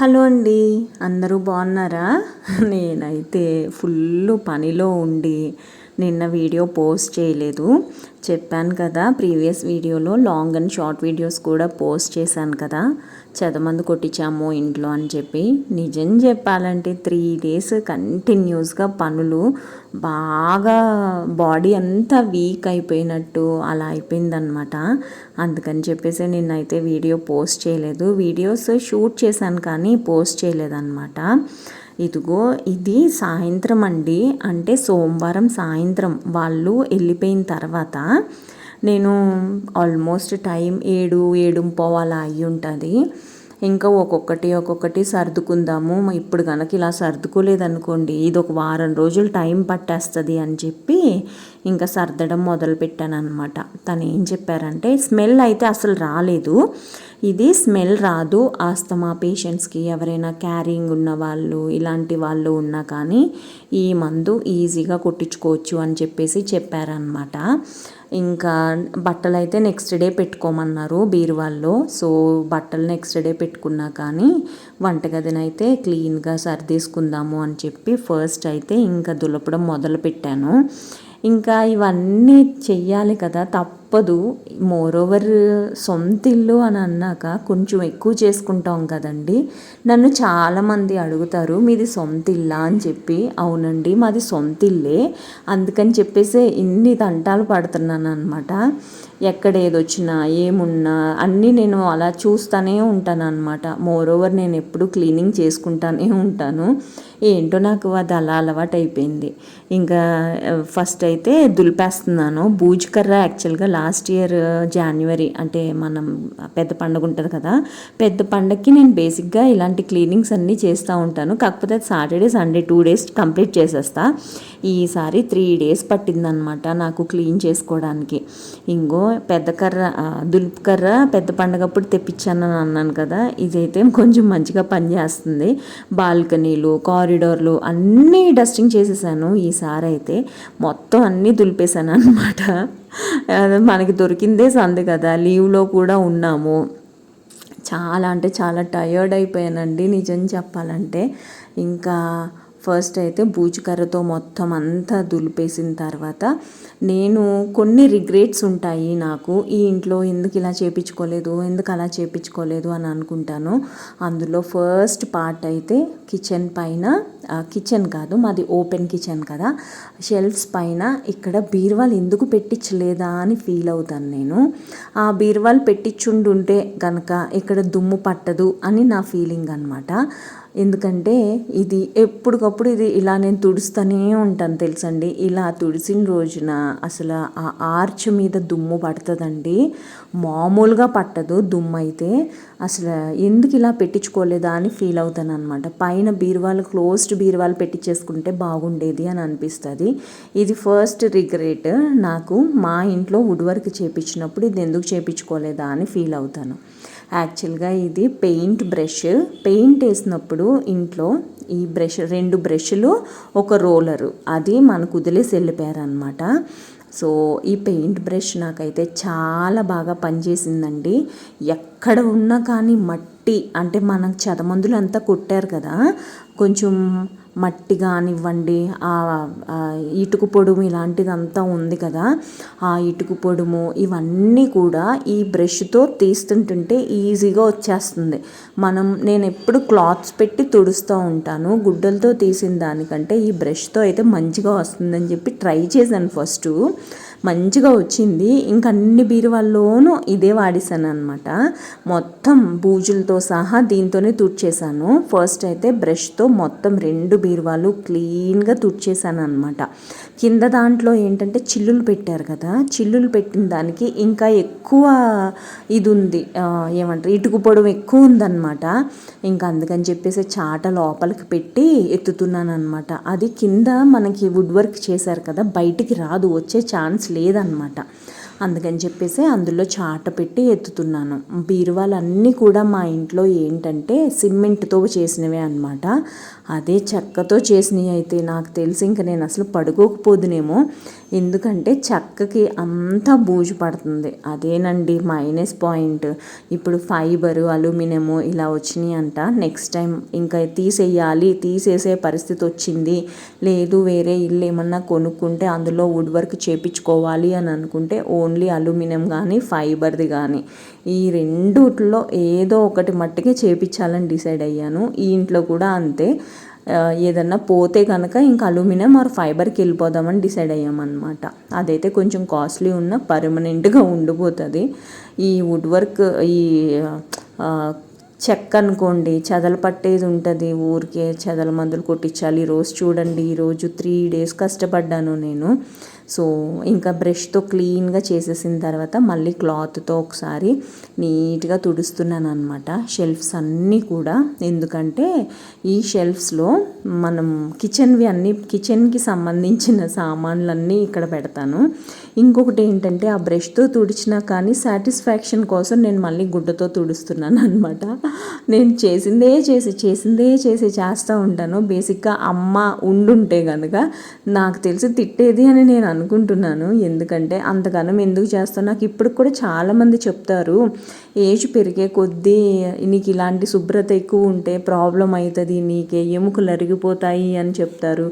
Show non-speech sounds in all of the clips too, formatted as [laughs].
Hello అండి అందరూ బాగున్నారా? నేనైతే ఫుల్ పనిలో ఉండి నిన్న వీడియో పోస్ట్ చేయలేదు. చెప్పాను కదా ప్రీవియస్ వీడియోలో లాంగ్ అండ్ షార్ట్ వీడియోస్ కూడా పోస్ట్ చేశాను కదా. చదమందు కొట్టించాము ఇంట్లో అని చెప్పి. నిజం చెప్పాలంటే త్రీ డేస్ కంటిన్యూస్గా పనులు బాగా బాడీ అంతా వీక్ అయిపోయినట్టు అలా అయిపోయిందనమాట అందుకని చెప్పేసి నిన్నైతే వీడియో పోస్ట్ చేయలేదు. వీడియోస్ షూట్ చేశాను కానీ పోస్ట్ చేయలేదన్నమాట. ఇదిగో ఇది సాయంత్రం అండి. అంటే సోమవారం సాయంత్రం. వాళ్ళు వెళ్ళిపోయిన తర్వాత నేను ఆల్మోస్ట్ టైం ఏడు ఏడు పోవాలా అయ్యి ఉంటుంది. ఇంకా ఒక్కొక్కటి ఒక్కొక్కటి సర్దుకుందాము. ఇప్పుడు కనుక ఇలా సర్దుకోలేదనుకోండి ఇది ఒక వారం రోజులు టైం పట్టేస్తుంది అని చెప్పి ఇంకా సర్దడం మొదలుపెట్టాను అనమాట తను ఏం చెప్పారంటే స్మెల్ అయితే అసలు రాలేదు. ఇది స్మెల్ రాదు ఆస్తమా పేషెంట్స్కి ఎవరైనా క్యారింగ్ ఉన్న వాళ్ళు ఇలాంటి వాళ్ళు ఉన్నా కానీ ఈ మందు ఈజీగా కొట్టించుకోవచ్చు అని చెప్పేసి చెప్పారనమాట ఇంకా బట్టలు అయితే నెక్స్ట్ డే పెట్టుకోమన్నారు బీరువాల్లో సో బట్టలు నెక్స్ట్ డే పెట్టుకున్నా కానీ వంటగదినైతే క్లీన్గా సర్దేసుకుందాము అని చెప్పి ఫస్ట్ అయితే ఇంకా దులపడం మొదలు పెట్టాను ఇంకా ఇవన్నీ చెయ్యాలి కదా తప్పదు. మోరోవర్ సొంత ఇల్లు అని అన్నాక కొంచెం ఎక్కువ చేసుకుంటాం కదండి. నన్ను చాలామంది అడుగుతారు మీది సొంత ఇల్లా? అని చెప్పి. అవునండి మాది సొంత ఇల్లే. అందుకని చెప్పేసి ఇన్ని తంటాలు పడుతున్నాను అనమాట ఎక్కడ ఏదొచ్చినా ఏమున్నా అన్నీ నేను అలా చూస్తూనే ఉంటాను అనమాట మోరోవర్ నేను ఎప్పుడు క్లీనింగ్ చేసుకుంటానే ఉంటాను. ఏంటో నాకు అది అలా అలవాటు అయిపోయింది ఇంకా ఫస్ట్ అయితే దులిపేస్తున్నాను. బూజుకర్ర యాక్చువల్గా లాస్ట్ ఇయర్ జాన్యువరి అంటే మనం పెద్ద పండుగ ఉంటుంది కదా పెద్ద పండగకి నేను బేసిక్గా ఇలాంటి క్లీనింగ్స్ అన్నీ చేస్తూ ఉంటాను. కాకపోతే Saturday Sunday two days complete చేసేస్తా. ఈసారి త్రీ డేస్ పట్టిందనమాట నాకు క్లీన్ చేసుకోవడానికి. ఇంకో పెద్ద కర్ర దులుపు కర్ర పెద్ద పండగప్పుడు తెప్పించాను అన్నాను కదా. ఇదైతే కొంచెం మంచిగా పనిచేస్తుంది బాల్కనీలు కారిడోర్లు అన్నీ డస్టింగ్ చేసేసాను ఈసారి అయితే. మొత్తం అన్నీ దులిపేశాను అనమాట మనకి దొరికిందే సంది కదా. లీవ్లో కూడా ఉన్నాము. చాలా అంటే చాలా టయర్డ్ అయిపోయానండి నిజం చెప్పాలంటే. ఇంకా ఫస్ట్ అయితే బూచికర్రతో మొత్తం అంతా దులిపేసిన తర్వాత నేను కొన్ని రిగ్రెట్స్ ఉంటాయి నాకు. ఈ ఇంట్లో ఎందుకు ఇలా చేపించుకోలేదు ఎందుకు అలా చేపించుకోలేదు అని అనుకుంటాను. అందులో ఫస్ట్ పార్ట్ అయితే కిచెన్ పైన కిచెన్ కాదు మాది ఓపెన్ కిచెన్ కదా. షెల్ఫ్స్ పైన ఇక్కడ బీర్వాల్ ఎందుకు పెట్టించలేదా అని ఫీల్ అవుతాను నేను. ఆ బీర్వాల్ పెట్టించుండుంటే కనుక ఇక్కడ దుమ్ము పట్టదు అని నా ఫీలింగ్ అనమాట ఎందుకంటే ఇది ఎప్పటికప్పుడు ఇది ఇలా నేను తుడుస్తూనే ఉంటాను తెలుసండి. ఇలా తుడిసిన రోజున అసలు ఆ ఆర్చ్ మీద దుమ్ము పడుతుందండి. మామూలుగా పట్టదు దుమ్ము అయితే. అసలు ఎందుకు ఇలా పెట్టించుకోలేదా అని ఫీల్ అవుతాను అనమాట పైన బీరువాలు క్లోజ్డ్ బీరువాలు పెట్టించేసుకుంటే బాగుండేది అని అనిపిస్తుంది. ఇది ఫస్ట్ రిగ్రెట్ నాకు మా ఇంట్లో వుడ్ వర్క్ చేపించినప్పుడు ఇది ఎందుకు చేపించుకోలేదా అని ఫీల్ అవుతాను. యాక్చువల్గా ఇది పెయింట్ బ్రష్. పెయింట్ వేసినప్పుడు ఇంట్లో ఈ బ్రష్ రెండు బ్రష్లు ఒక రోలరు. అది మనకు వదిలేసి వెళ్ళిపోయారనమాట సో ఈ పెయింట్ బ్రష్ నాకైతే చాలా బాగా పనిచేసిందండి. ఎక్కడ ఉన్నా కానీ మట్టి అంటే మనకు చదమందులు అంతా కొట్టారు కదా కొంచెం మట్టి కానివ్వండి ఇటుకు పొడుము ఇలాంటిదంతా ఉంది కదా. ఆ ఇటుకు పొడుము ఇవన్నీ కూడా ఈ బ్రష్తో తీస్తుంటుంటే ఈజీగా వచ్చేస్తుంది. మనం నేను ఎప్పుడు క్లాత్స్ పెట్టి తుడుస్తూ ఉంటాను. గుడ్డలతో తీసిన దానికంటే ఈ బ్రష్తో అయితే మంచిగా వస్తుందని చెప్పి ట్రై చేశాను ఫస్ట్. మంచిగా వచ్చింది. ఇంక అన్ని బీరువాల్లోనూ ఇదే వాడేసాను అనమాట మొత్తం బూజులతో సహా దీంతోనే తుడిచేసాను ఫస్ట్ అయితే బ్రష్తో మొత్తం రెండు బీరువాలు క్లీన్గా తుడిచేసాను అనమాట కింద దాంట్లో ఏంటంటే చిల్లులు పెట్టారు కదా చిల్లులు పెట్టిన దానికి ఇంకా ఎక్కువ ఇది ఉంది ఏమంటారు? ఇటుకు పొడవు ఎక్కువ ఉందన్నమాట. ఇంకా అందుకని చెప్పేసి చాట లోపలికి పెట్టి ఎత్తుతున్నాను అనమాట అది కింద మనకి వుడ్ వర్క్ చేశారు కదా బయటికి రాదు వచ్చే ఛాన్స్ లేదనమాట అందుకని చెప్పేసి అందులో చాట పెట్టి ఎత్తుతున్నాను. బీరువాలన్నీ కూడా మా ఇంట్లో ఏంటంటే సిమెంట్తో చేసినవే అనమాట అదే చెక్కతో చేసినవి అయితే నాకు తెలిసి ఇంక నేను అసలు పడుకోకపోదునేమో. ఎందుకంటే చెక్కకి అంతా బూజు పడుతుంది. అదేనండి మైనస్ పాయింట్. ఇప్పుడు ఫైబరు అల్యూమినియము ఇలా వచ్చినాయి అంట. నెక్స్ట్ టైం ఇంకా తీసేయాలి. తీసేసే పరిస్థితి వచ్చింది. లేదు వేరే ఇల్లు ఏమన్నా కొనుక్కుంటే అందులో వుడ్ వర్క్ చేపించుకోవాలి అని అనుకుంటే ఓన్లీ అల్యూమినియం కానీ ఫైబర్ది కానీ ఈ రెండుట్లో ఏదో ఒకటి మట్టుకే చేపించాలని డిసైడ్ అయ్యాను. ఈ ఇంట్లో కూడా అంతే. ఏదన్నా పోతే కనుక ఇంకా అల్యూమినియం ఆర్ ఫైబర్కి వెళ్ళిపోదామని డిసైడ్ అయ్యామన్నమాట. అదైతే కొంచెం కాస్ట్లీ ఉన్న పర్మనెంట్గా ఉండిపోతుంది. ఈ వుడ్ వర్క్ ఈ చెక్క అనుకోండి చెదలు పట్టేది ఉంటుంది ఊరికే చెదల మందులు కొట్టించాలి ఈరోజు చూడండి ఈరోజు త్రీ డేస్ కష్టపడ్డాను నేను. సో ఇంకా బ్రష్తో క్లీన్గా చేసేసిన తర్వాత మళ్ళీ క్లాత్తో ఒకసారి నీట్గా తుడుస్తున్నాను అనమాట షెల్ఫ్స్ అన్నీ కూడా. ఎందుకంటే ఈ షెల్ఫ్స్లో మనం కిచెన్వి అన్నీ కిచెన్కి సంబంధించిన సామాన్లన్నీ ఇక్కడ పెడతాను. ఇంకొకటి ఏంటంటే ఆ బ్రష్తో తుడిచినా కానీ సాటిస్ఫాక్షన్ కోసం నేను మళ్ళీ గుడ్డతో తుడుస్తున్నాను అనమాట నేను చేసిందే చేసి చేసిందే చేసి చేస్తూ ఉంటాను. బేసిక్గా అమ్మ ఉండుంటే కనుక నాకు తెలిసి తిట్టేది అని నేను అనుకుంటున్నాను. ఎందుకంటే అంతగానం ఎందుకు చేస్తాను నాకు ఇప్పుడు కూడా చాలామంది చెప్తారు ఏజ్ పెరిగే కొద్దీ నీకు ఇలాంటి శుభ్రత ఎక్కువ ఉంటే ప్రాబ్లం అవుతుంది నీకే ఎముకలు అరిగిపోతాయి అని చెప్తారు.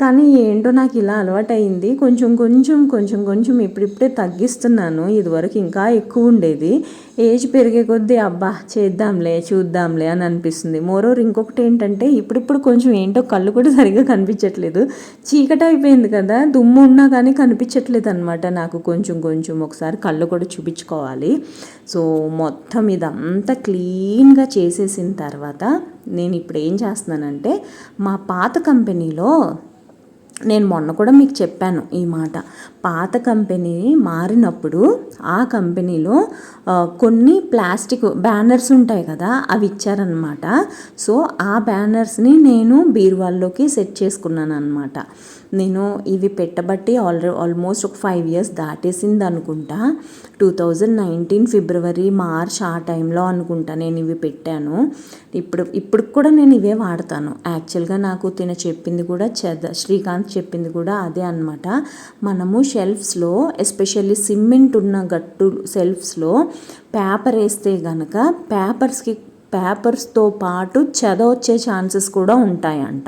కానీ ఏంటో నాకు ఇలా అలవాటైంది. కొంచెం కొంచెం కొంచెం కొంచెం ఇప్పుడిప్పుడే తగ్గిస్తున్నాను. ఇదివరకు ఇంకా ఎక్కువ ఉండేది. ఏజ్ పెరిగే కొద్దీ అబ్బా చేద్దాంలే చూద్దాంలే అని అనిపిస్తుంది. మోరోర్ ఇంకొకటి ఏంటంటే ఇప్పుడిప్పుడు కొంచెం ఏంటో కళ్ళు కూడా సరిగ్గా కనిపించట్లేదు. చీకటి అయిపోయింది కదా దుమ్ము ఉన్నా కానీ కనిపించట్లేదు అనమాట నాకు. కొంచెం కొంచెం ఒకసారి కళ్ళు కూడా చూపించుకోవాలి. సో మొత్తం ఇదంతా క్లీన్గా చేసేసిన తర్వాత నేను ఇప్పుడు ఏం చేస్తున్నానంటే మా పాత కంపెనీలో నేను మొన్న కూడా మీకు చెప్పాను ఈ మాట. పాత కంపెనీ మారినప్పుడు ఆ కంపెనీలో కొన్ని ప్లాస్టిక్ బ్యానర్స్ ఉంటాయి కదా అవి ఇచ్చారనమాట సో ఆ బ్యానర్స్ని నేను బీరువాల్లోకి సెట్ చేసుకున్నాను అనమాట నేను ఇవి పెట్టబట్టి ఆల్రెడీ ఆల్మోస్ట్ ఒక ఫైవ్ ఇయర్స్ దాటేసింది అనుకుంటా. Two thousand nineteen February March ఆ టైంలో అనుకుంటా నేను ఇవి పెట్టాను. ఇప్పుడు ఇప్పుడు కూడా నేను ఇవే వాడతాను. యాక్చువల్గా నాకు తిన చెప్పింది కూడా చెద శ్రీకాంత్ చెప్పింది కూడా అదే అనమాట మనము షెల్ఫ్స్లో ఎస్పెషల్లీ సిమెంట్ ఉన్న గట్టు సెల్ఫ్స్లో పేపర్ వేస్తే గనక పేపర్స్కి పేపర్స్తో పాటు చెద వచ్చే ఛాన్సెస్ కూడా ఉంటాయంట.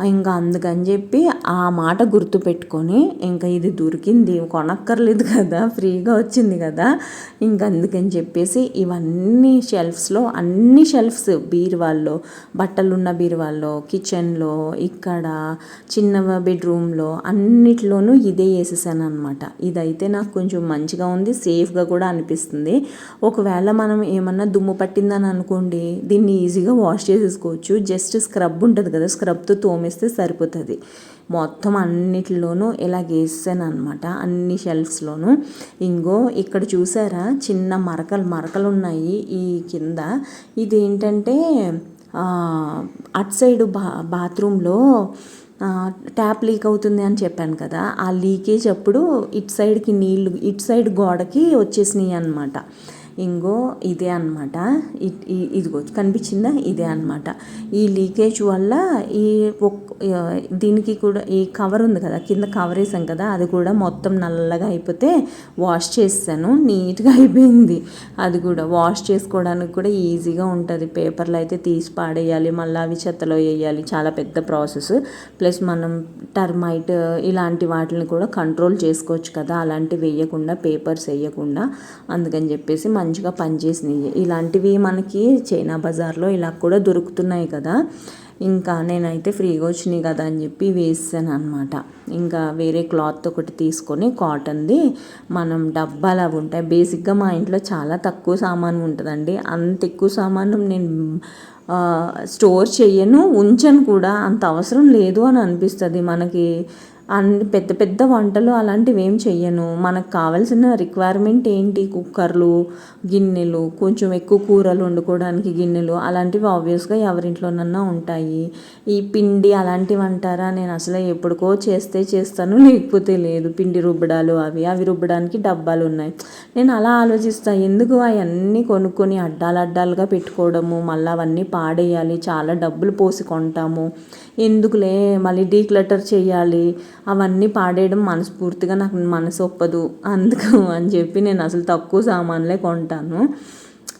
ఇంకా అందుకని చెప్పి ఆ మాట గుర్తుపెట్టుకొని ఇంకా ఇది దొరికింది కొనక్కర్లేదు కదా ఫ్రీగా వచ్చింది కదా ఇంకా అందుకని చెప్పేసి ఇవన్నీ షెల్ఫ్స్లో అన్ని షెల్ఫ్స్ బీరువాల్లో బట్టలున్న బీరువాల్లో కిచెన్లో ఇక్కడ చిన్న బెడ్రూమ్లో అన్నిట్లోనూ ఇదే వేసేసాను అనమాట ఇదైతే నాకు కొంచెం మంచిగా ఉంది సేఫ్గా కూడా అనిపిస్తుంది. ఒకవేళ మనం ఏమన్నా దుమ్ము పట్టిందని అనుకోండి దీన్ని ఈజీగా వాష్ చేసేసుకోవచ్చు. జస్ట్ స్క్రబ్ ఉంటుంది కదా స్క్రబ్తో తోమే వేస్తే సరిపోతుంది. మొత్తం అన్నిటిలోనూ ఇలా గీసాను అనమాట అన్ని షెల్ఫ్స్లోనూ. ఇంకో ఇక్కడ చూసారా? చిన్న మరకలు మరకలు ఉన్నాయి ఈ కింద. ఇది ఏంటంటే అట్ సైడ్ బా బాత్రూంలో ట్యాప్ లీక్ అవుతుంది అని చెప్పాను కదా. ఆ లీకేజ్ అప్పుడు ఇటు సైడ్కి నీళ్ళు ఇటు సైడ్ గోడకి వచ్చేసినాయి అనమాట ఇంగో ఇదే అనమాట ఇదిగో కనిపించిందా? ఇదే అనమాట ఈ లీకేజ్ వల్ల ఈ దీనికి కూడా ఈ కవర్ ఉంది కదా కింద కవర్ వేసాం కదా అది కూడా మొత్తం నల్లగా అయిపోతే వాష్ చేసాను నీట్గా అయిపోయింది. అది కూడా వాష్ చేసుకోవడానికి కూడా ఈజీగా ఉంటుంది. పేపర్లు అయితే తీసి పాడేయాలి మళ్ళీ అవి చెత్తలో వేయాలి చాలా పెద్ద ప్రాసెస్. ప్లస్ మనం టర్మైట్ ఇలాంటి వాటిని కూడా కంట్రోల్ చేసుకోవచ్చు కదా అలాంటివి వేయకుండా పేపర్స్ వేయకుండా అందుకని చెప్పేసి మంచిగా పనిచేసినాయి. ఇలాంటివి మనకి చైనా బజార్లో ఇలా కూడా దొరుకుతున్నాయి కదా. ఇంకా నేనైతే ఫ్రీగా వచ్చినాయి కదా అని చెప్పి వేసాను అనమాట ఇంకా వేరే క్లాత్ ఒకటి తీసుకొని కాటన్ది మనం డబ్బాలు అవి ఉంటాయి. బేసిక్గా మా ఇంట్లో చాలా తక్కువ సామాను ఉంటుందండి. అంత ఎక్కువ సామాను నేను స్టోర్ చేయను ఉంచను కూడా. అంత అవసరం లేదు అని అనిపిస్తుంది మనకి. అన్ని పెద్ద పెద్ద వంటలు అలాంటివి ఏం చెయ్యను. మనకు కావాల్సిన రిక్వైర్మెంట్ ఏంటి? కుక్కర్లు గిన్నెలు కొంచెం ఎక్కువ కూరలు వండుకోవడానికి గిన్నెలు అలాంటివి ఆబ్వియస్గా ఎవరింట్లోనన్నా ఉంటాయి. ఈ పిండి అలాంటివి అంటారా? నేను అసలు ఎప్పటికో చేస్తే చేస్తాను లేకపోతే లేదు. పిండి రుబ్బడాలు అవి అవి రుబ్బడానికి డబ్బాలు ఉన్నాయి. నేను అలా ఆలోచిస్తాను ఎందుకు అవన్నీ కొనుక్కొని అడ్డాలు అడ్డాలుగా పెట్టుకోవడము? మళ్ళీ అవన్నీ పాడేయాలి. చాలా డబ్బులు పోసి కొంటాము. ఎందుకులే? మళ్ళీ డీక్లటర్ చేయాలి అవన్నీ పాడేయడం మనస్ఫూర్తిగా నాకు మనసు ఒప్పదు. అందుకు అని చెప్పి నేను అసలు తక్కువ సామాన్లే కొంటాను.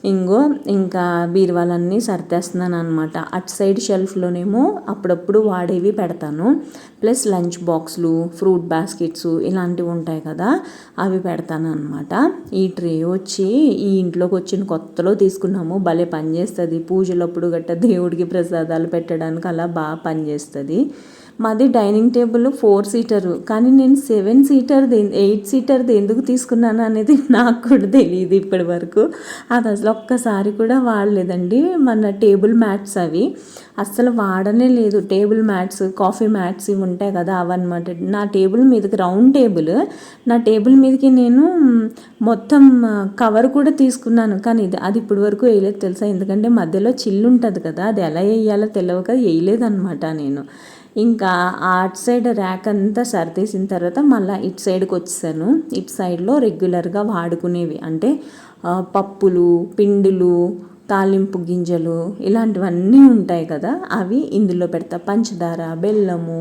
ఇంగో ఇంకా బీరువాలన్నీ సర్దేస్తున్నాను అనమాట అటు సైడ్ షెల్ఫ్లోనేమో అప్పుడప్పుడు వాడేవి పెడతాను. ప్లస్ లంచ్ బాక్స్లు ఫ్రూట్ బాస్కెట్స్ ఇలాంటివి ఉంటాయి కదా అవి పెడతాను అనమాట ఈ ట్రే వచ్చి ఈ ఇంట్లోకి వచ్చిన కొత్తలో తీసుకున్నాము. భలే పనిచేస్తుంది పూజలప్పుడు గట్ట దేవుడికి ప్రసాదాలు పెట్టడానికి అలా బాగా పనిచేస్తుంది మాది డైనింగ్ టేబుల్ ఫోర్ సీటర్ కానీ నేను సెవెన్ సీటర్ది ఎయిట్ సీటర్ది ఎందుకు తీసుకున్నాను అనేది [laughs] నాకు కూడా తెలియదు ఇప్పటి వరకు. అది అసలు ఒక్కసారి కూడా వాడలేదండి. మన టేబుల్ మ్యాట్స్ అవి. అస్సలు వాడనే లేదు. టేబుల్ మ్యాట్స్ కాఫీ మ్యాట్స్ ఇవి ఉంటాయి కదా అవన్నమాట. నా టేబుల్ మీదకి రౌండ్ టేబుల్. నా టేబుల్ మీదకి నేను మొత్తం కవర్ కూడా తీసుకున్నాను. కానీ ఇది అది ఇప్పటి వరకు వేయలేదు తెలుసా? ఎందుకంటే మధ్యలో చిల్లు ఉంటుంది కదా. అది ఎలా వేయాలో తెలియక వేయలేదన్నమాట నేను. ఇంకా అటు సైడ్ ర్యాక్ అంతా సర్దేసిన తర్వాత మళ్ళీ ఇటు సైడ్కి వచ్చేసాను ఇటు సైడ్లో రెగ్యులర్గా వాడుకునేవి అంటే పప్పులు పిండిలు తాలింపు గింజలు ఇలాంటివన్నీ ఉంటాయి కదా అవి ఇందులో పెడతా. పంచదార బెల్లము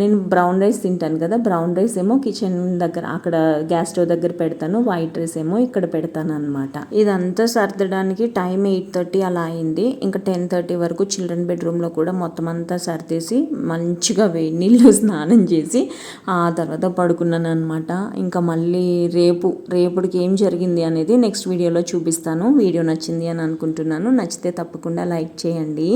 నేను బ్రౌన్ రైస్ తింటాను కదా బ్రౌన్ రైస్ ఏమో కిచెన్ దగ్గర అక్కడ గ్యాస్ స్టవ్ దగ్గర పెడతాను వైట్ రైస్ ఏమో ఇక్కడ పెడతాను అనమాట ఇదంతా సర్దడానికి టైం ఎయిట్ థర్టీ అలా అయింది. ఇంకా టెన్ థర్టీ వరకు చిల్డ్రన్ బెడ్రూమ్లో కూడా మొత్తం అంతా సర్దేసి మంచిగా వేడి నీళ్ళు [laughs] స్నానం చేసి ఆ తర్వాత పడుకున్నాను అనమాట ఇంకా మళ్ళీ రేపు రేపటికి ఏం జరిగింది అనేది నెక్స్ట్ వీడియోలో చూపిస్తాను. వీడియో నచ్చింది అని అనుకుంటున్నాను. నచ్చితే తప్పకుండా లైక్ చేయండి.